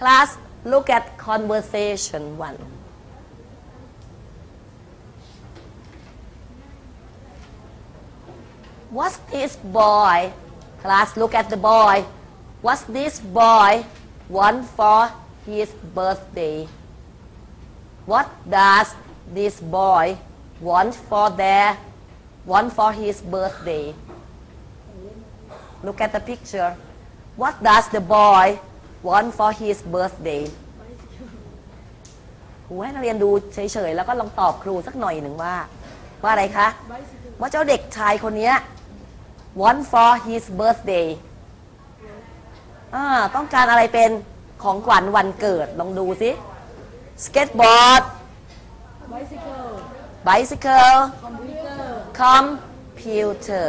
Class look at conversation one What's this boy? Class look at the boy. What's this boy want for his birthday? What does this boy want for their want for his birthday? Look at the picture. What does the boy want for his birthday? ครูให้นักเรียนดูเฉยๆ แล้วก็ลองตอบครูสักหน่อยหนึ่งว่า ว่าอะไรคะ ว่าเจ้าเด็กชายคนเนี้ย want for his birthday อ่าต้องการอะไรเป็นของขวัญวันเกิด ลองดูสิ skateboard bicycle bicycle computer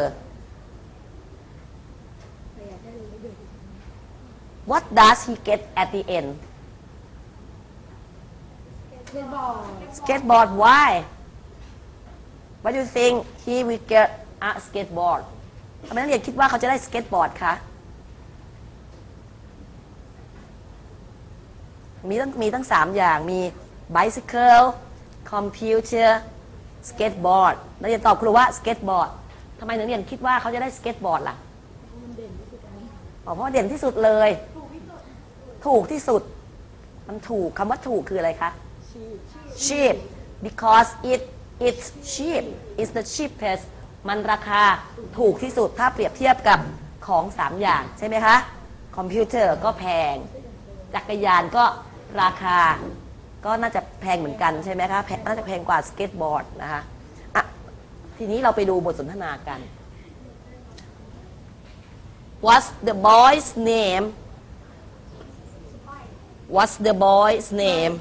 what does he get at the end skateboard skateboard why what do you think he will get a skateboard ทำไมนักเรียนคิดว่าเขาจะได้สเก็ตบอร์ดคะมีตั้งมีตั้งสามอย่างมี bicycle computer skateboard นักเรียนตอบครูว่า skateboard ทำไมนักเรียนคิดว่าเขาจะได้สเก็ตบอร์ดล่ะอ๋อเพราะว่าเด่นที่สุดเลย ถูกที่สุด มันถูกคำว่าถูกคืออะไรคะ cheap because it it's cheap it's the cheapest มันราคาถูกที่สุดถ้าเปรียบเทียบกับของสามอย่างใช่ไหมคะ คอมพิวเตอร์ก็แพง จักรยานก็ราคา ก็น่าจะแพงเหมือนกันใช่ไหมคะแพงน่าจะแพงกว่าสเก็ตบอร์ดนะคะอะทีนี้เราไปดูบทสนทนากัน What's the boy's name What's the boy's name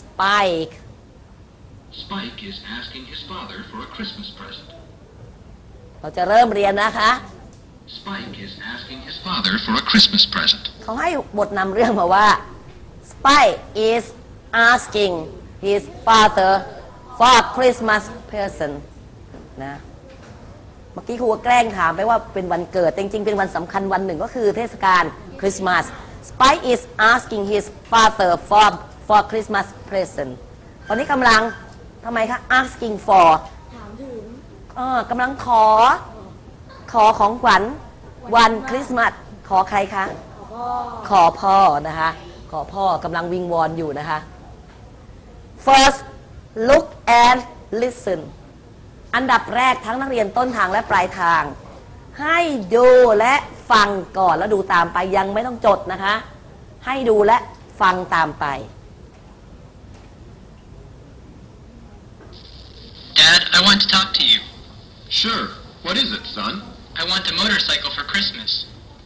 Spike Spike is asking his father for a Christmas present. เราจะเริ่มเรียนนะคะ Spike is asking his father for a Christmas present. เขาให้บทนำเรื่องมาว่า Spike is asking his father for a Christmas present นะเมื่อกี้ครูก็แกล้งถามไปว่าเป็นวันเกิดแต่จริงๆ เป็นวันสำคัญวันหนึ่งก็คือเทศกาลคริสต์มาส Spike is asking his father for for Christmas present ตอนนี้กำลังทำไมคะ asking for ถามถึงเออกำลังขอ ขอของขวัญวันคริสต์มาสขอใครคะพ่อขอพ่อนะคะ ขอพ่อกำลังวิงวอนอยู่นะคะ first look and listen อันดับแรกทั้งนักเรียนต้นทางและปลายทาง ให้ดูและฟังก่อนแล้วดูตามไปยังไม่ต้องจดนะคะ ให้ดูและฟังตามไป Dad, I want to talk to you. Sure. What is it, son? I want a motorcycle for Christmas.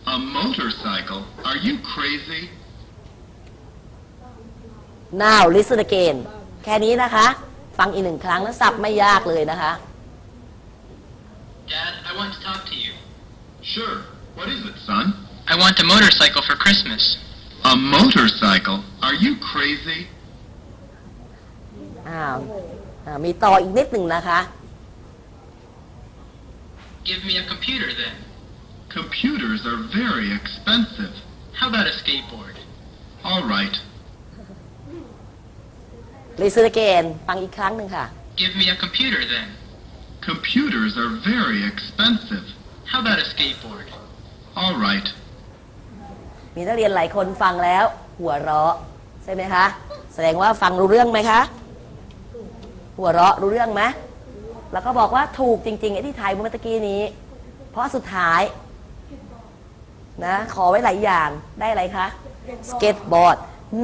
A motorcycle? Are you crazy? now listen again แค่นี้นะคะ ฟังอีกหนึ่งครั้งแล้วสับไม่ยากเลยนะคะ Dad, I want to talk to you. Sure. What is it, son? I want a motorcycle for Christmas. A motorcycle? Are you crazy? อ้าวอ่ามีต่ออีกนิดหนึ่งนะคะ Give me a computer then. Computers are very expensive. How about a skateboard? All right. listen again ฟังอีกครั้งหนึ่งค่ะ Give me a computer then. Computers are very expensive. How about a skateboard? All right. มีนักเรียนหลายคนฟังแล้ว หัวเราะใช่ไหมคะ แสดงว่าฟังรู้เรื่องไหมคะ หัวเราะรู้เรื่องไหมแล้วก็บอกว่าถูกจริงๆไอ้ที่ไทยเมื่อตะกี้นี้ เพราะสุดท้ายนะขอไว้หลายอย่างได้อะไรคะ skateboard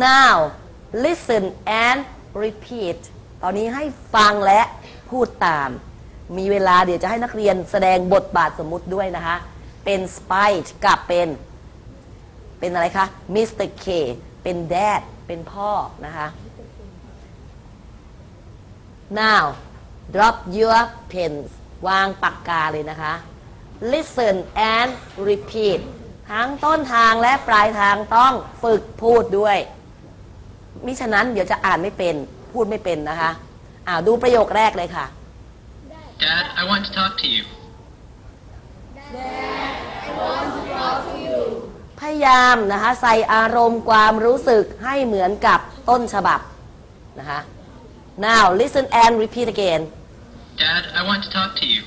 now listen and repeat ตอนนี้ให้ฟังและพูดตาม มีเวลาเดี๋ยวจะให้นักเรียนแสดงบทบาทสมมุติด้วยนะคะ เป็น Spite กับเป็นเป็นอะไรคะ Mr. K เตอร์เคเป็น Dad เป็นพ่อนะคะ now drop your pens วางปากกาเลยนะคะ listen and repeat ทั้งต้นทางและปลายทางต้องฝึกพูดด้วย มิฉะนั้นเดี๋ยวจะอ่านไม่เป็น พูดไม่เป็นนะคะ อ่าดูประโยคแรกเลยค่ะ Dad, I want to talk to you. พยายามนะคะใส่อารมณ์ความรู้สึกให้เหมือนกับต้นฉบับนะคะ now listen and repeat again Dad, I want to talk to you.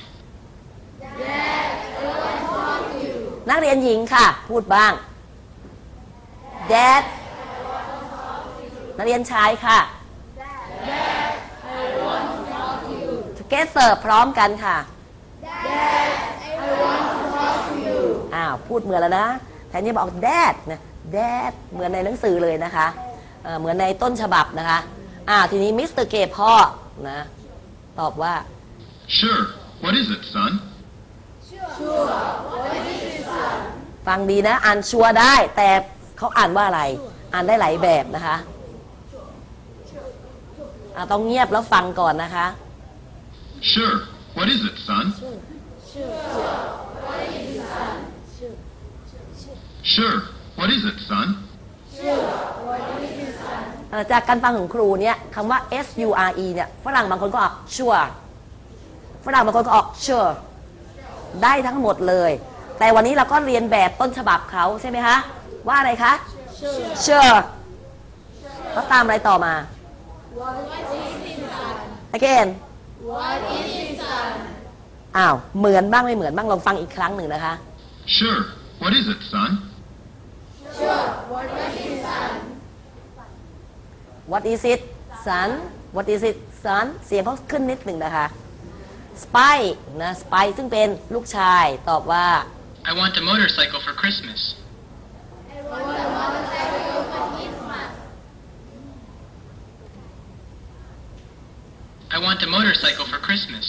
นักเรียนหญิงค่ะ พูดบ้าง Dad นักเรียนชายค่ะ Together พร้อมกันค่ะอ้าวพูดเหมือนแล้วนะแทนที่บอก Dad นะ Dad เหมือนในหนังสือเลยนะคะเอ่อเหมือนในต้นฉบับนะคะอ้าวทีนี้มิสเตอร์เกพ่อนะตอบว่า Sure. What is it, son? ฟังดีนะอ่านชัวร์ได้แต่เขาอ่านว่าอะไร อ่านได้หลายแบบนะคะอะต้องเงียบแล้วฟังก่อนนะคะ Sure. What is it, son? Sure. What is it, son? เอ่อจากการฟังของครูเนี่ยคำว่า S U R E เนี่ยฝรั่งบางคนก็ออก sure ฝรั่งบางคนก็ออก sure ได้ทั้งหมดเลย แต่วันนี้เราก็เรียนแบบต้นฉบับเขาใช่ไหมคะ ว่าอะไรคะ sure แล้วตามอะไรต่อมา again อ้าว เหมือนบ้างไม่เหมือนบ้างลองฟังอีกครั้งหนึ่งนะคะ Sure. What is it, son? What is it son What is it son เสียงเขาขึ้นนิดหนึ่งนะคะ Spy นะ Spy ซึ่งเป็นลูกชายตอบว่า I want a motorcycle for Christmas. I want a motorcycle for Christmas.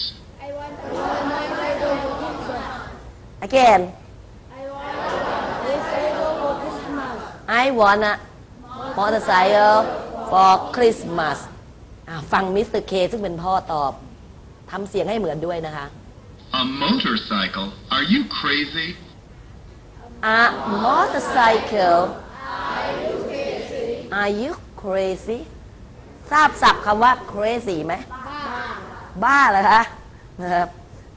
again I want a motorcycle for Christmas อะฟังมิสเตอร์เคซึ่งเป็นพ่อตอบทำเสียงให้เหมือนด้วยนะคะ A motorcycle? Are you crazy? A motorcycle Are you crazy ทราบศัพท์คำว่า crazy ไหม บ้าเหรอคะนะครับ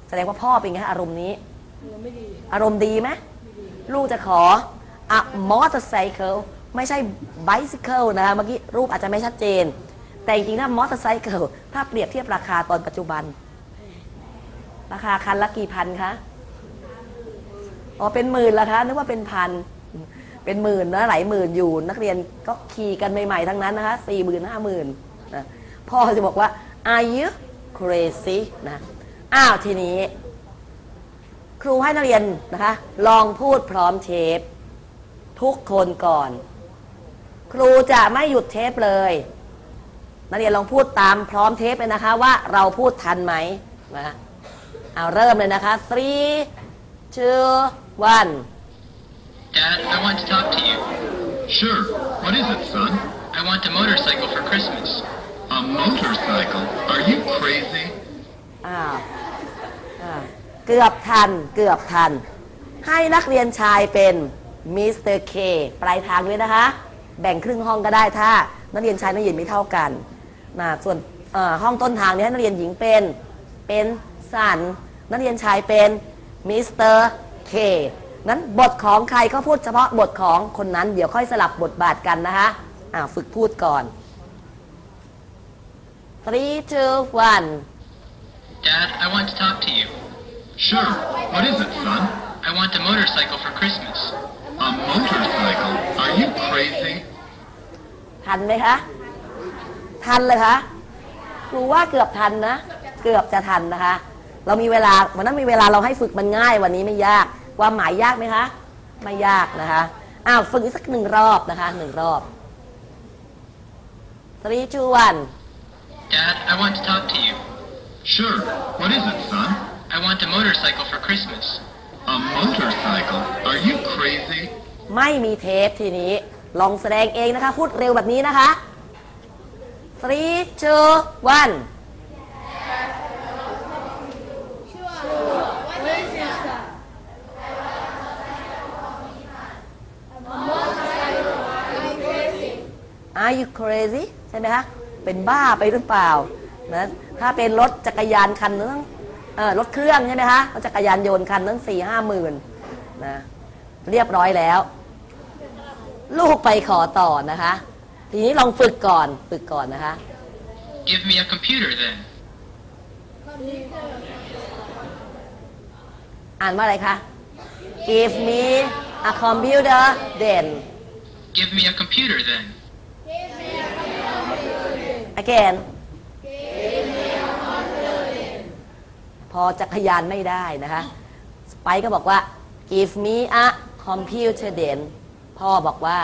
แสดงว่าพ่อเป็นไงฮะอารมณ์นี้อารมณ์ดีไหมลูกจะขอ a motorcycle ไม่ใช่ bicycle นะคะเมื่อกี้รูปอาจจะไม่ชัดเจน แต่จริงๆถ้า motorcycle ถ้าเปรียบเทียบราคาตอนปัจจุบัน ราคาคันละกี่พันคะอ๋อเป็นหมื่นละคะนึกว่าเป็นพันเป็นหมื่นนะหลายหมื่นอยู่ นักเรียนก็ขี่กันใหม่ๆทั้งนั้นนะคะสี่หมื่นห้าหมื่นนะพ่อจะบอกว่า are you crazy นะอ้าวทีนี้ ครูให้นักเรียนนะคะ ลองพูดพร้อมเทป ทุกคนก่อน ครูจะไม่หยุดเทปเลย นักเรียนลองพูดตามพร้อมเทปเลยนะคะ ว่าเราพูดทันไหมนะเอาเริ่มเลยนะคะ three two one Dad, I want to talk to you. Sure. What is it, son? I want a motorcycle for Christmas. A motorcycle? Are you crazy? อ้าวอ่าเกือบทัน เกือบทัน ให้นักเรียนชายเป็นมิสเตอร์เคปลายทางด้วยนะคะ แบ่งครึ่งห้องก็ได้ถ้า นักเรียนชายนักเรียนไม่เท่ากันนะส่วนห้องต้นทางนี้ให้นักเรียนหญิงเป็น เป็นสัน นักเรียนชายเป็นมิสเตอร์เคนั้นบทของใครก็พูดเฉพาะบทของคนนั้น เดี๋ยวค่อยสลับบทบาทกันนะคะฝึกพูดก่อน three two one Dad, I want to talk to you. Sure. What is it, son? I want a motorcycle for Christmas. A motorcycle? Are you crazy? ทันไหมคะ ทันเลยคะครูว่าเกือบทันนะ เกือบจะทันนะคะ เรามีเวลาวันนั้นมีเวลาเราให้ฝึกมันง่ายวันนี้ไม่ยาก ความหมายยากไหมคะ ไม่ยากนะคะ อ้าวฝึกอีกสักหนึ่งรอบนะคะหนึ่งรอบ three two one Dad, I want to talk to you. Sure. What is it, son? I want a motorcycle for Christmas. A motorcycle? Are you crazy? ไม่มีเทปทีนี้ ลองแสดงเองนะคะ พูดเร็วแบบนี้นะคะ three two one Are you crazy ใช่ไหมคะ เป็นบ้าไปหรือเปล่านะถ้าเป็นรถจักรยานคันนึงเออรถเครื่องใช่ไหมคะรถจักรยานยนต์คันนึงสี่ห้าหมื่นนะเรียบร้อยแล้ว ลูกไปขอต่อนะคะ ทีนี้ลองฝึกก่อนฝึกก่อนนะคะ Give me a computer then. อ่านว่าอะไรคะ Give me a computer then Give me a computer then. Again พอจักรยานไม่ได้นะคะสไปก็บอกว่า give me a computer then พ่อบอกว่า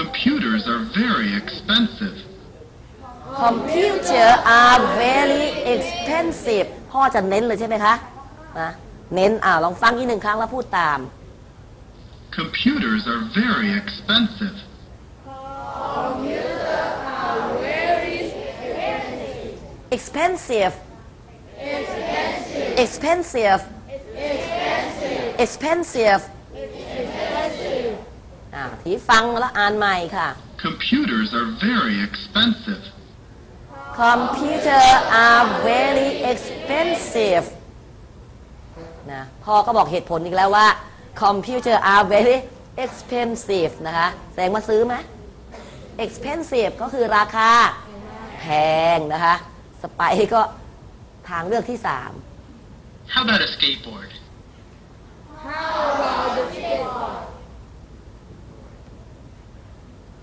Computers are very expensive. computer are very expensive พ่อจะเน้นเลยใช่ไหมคะนะเน้นอ่าลองฟังอีกหนึ่งครั้งแล้วพูดตาม Computers are very expensive. Expensive expensive expensive อ่าทีฟังแล้วอ่านใหม่ค่ะ Computers are very expensive. computer are very expensive นะพ่อก็บอกเหตุผลอีกแล้วว่า computer are very expensive นะคะแสดงว่าซื้อไหม expensive ก็คือราคา แพงนะคะ สไปก็ทางเลือกที่3 How about a skateboard?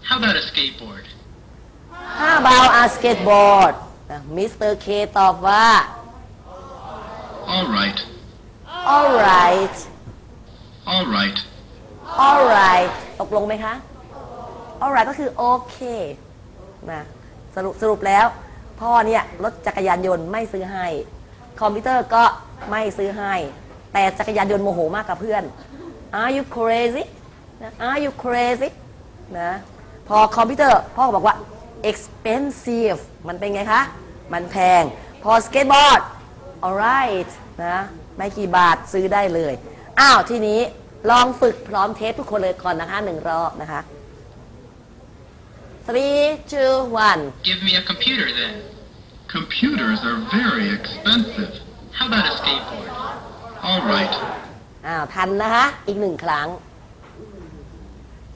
How about a skateboard? How about a skateboard มิสเตอร์เคตอบว่า All right. alright All right. alright ตกลงไหมคะ alright ก็คือโอเคนะสรุปสรุปแล้ว พ่อเนี่ยรถจักรยานยนต์ไม่ซื้อให้ คอมพิวเตอร์ก็ไม่ซื้อให้ แต่จักรยานยนต์โมโหมากกับเพื่อน Are you crazy Are you crazy นะพอคอมพิวเตอร์พ่อก็บอกว่า expensive มันเป็นไงคะ มันแพง พอสเก็ตบอร์ด alright นะไม่กี่บาทซื้อได้เลย อ้าวทีนี้ลองฝึกพร้อมเทปทุกคนเลยก่อนนะคะหนึ่งรอบนะคะ three two one Give me a computer then. Computers are very expensive. How about a skateboard? All right. อ้าวทันนะคะ อีกหนึ่งครั้ง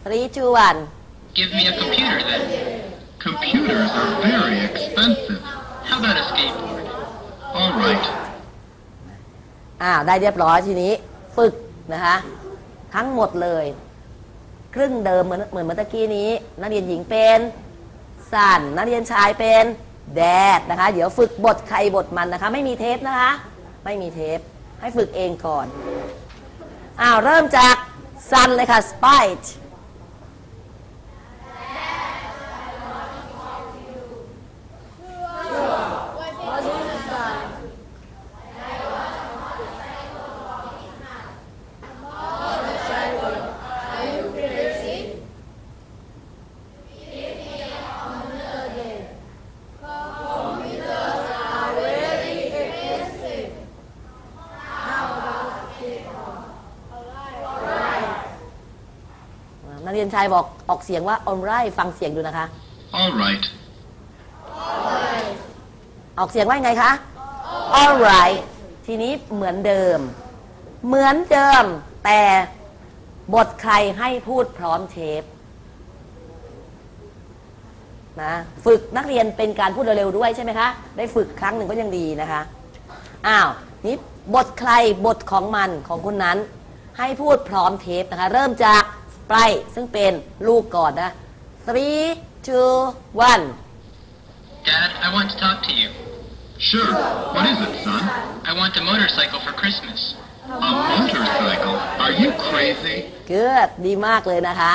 three two one Give me a computer then. Computers are very expensive. How about a skateboard? All right. อ้าวได้เรียบร้อยทีนี้ ฝึกนะคะ ทั้งหมดเลย ครึ่งเดิมเหมือนเหมือนเมื่อตะกี้นี้ นักเรียนหญิงเป็น สันนักเรียนชายเป็น แดดนะคะ เดี๋ยวฝึกบทใครบทมันนะคะ ไม่มีเทปนะคะ ไม่มีเทป ให้ฝึกเองก่อนอ้าวเริ่มจากซันเลยค่ะ spite เรียนชายบอกออกเสียงว่า alright ฟังเสียงดูนะคะ All right. ออกเสียงว่าไงคะ alright ทีนี้เหมือนเดิม เหมือนเดิม แต่บทใครให้พูดพร้อมเทปนะฝึกนักเรียนเป็นการพูดเร็วๆด้วยใช่ไหมคะ ได้ฝึกครั้งหนึ่งก็ยังดีนะคะ อ้าว นี่บทใครบทของมันของคนนั้น ให้พูดพร้อมเทปนะคะ เริ่มจาก สไปซึ่งเป็นลูกก่อนนะ three two one Dad, I want to talk to you. Sure. What is it, son? I want a motorcycle for Christmas. A motorcycle? Are you crazy? good ดีมากเลยนะคะ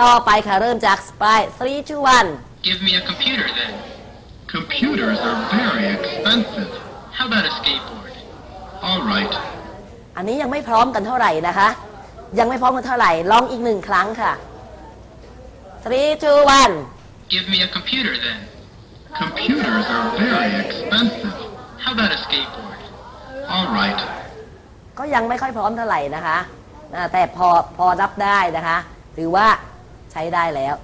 ต่อไปค่ะเริ่มจากสไป three two one Give me a computer then. Computers are very expensive. How about a skateboard? All right. อันนี้ยังไม่พร้อมกันเท่าไหร่นะคะ ยังไม่พร้อมกันเท่าไหร่ลองอีกหนึ่งครั้งค่ะ three two one Give me a computer then. Computers are very expensive. How about a skateboard? All right. ก็ยังไม่ค่อยพร้อมเท่าไหร่นะคะอ่าแต่พอพอรับได้นะคะ ถือว่าใช้ได้แล้ว